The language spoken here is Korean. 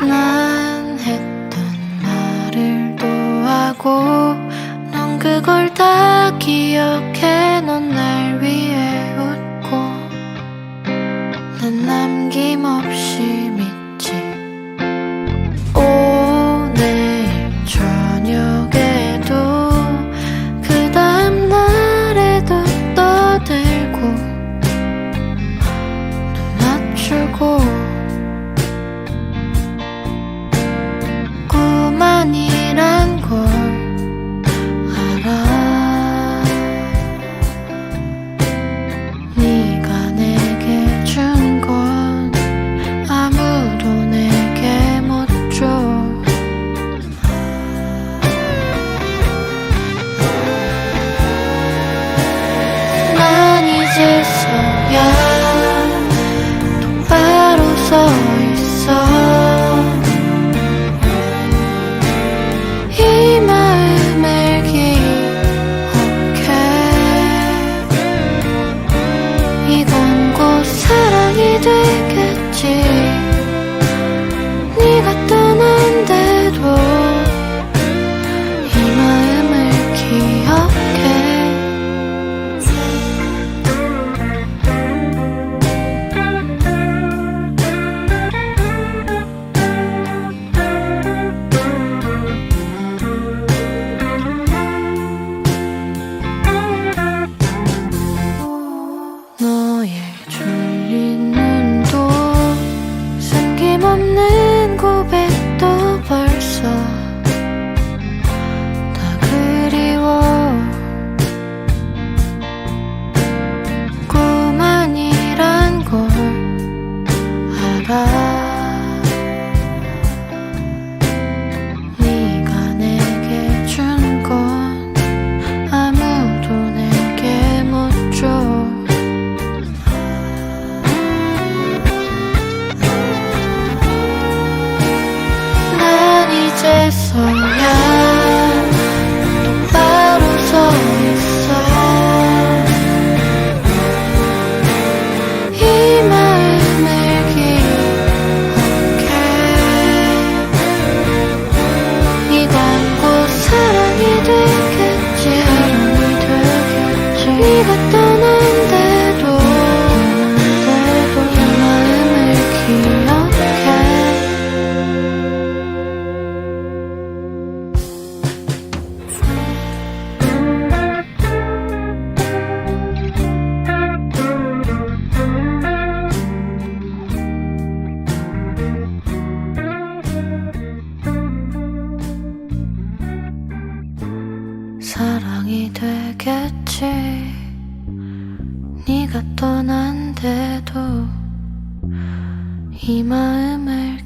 난 했던 말을 또 하고 넌 그걸 다 기억해. 吃过 you 사랑이 되겠지. 네가 떠난데도 이 마음을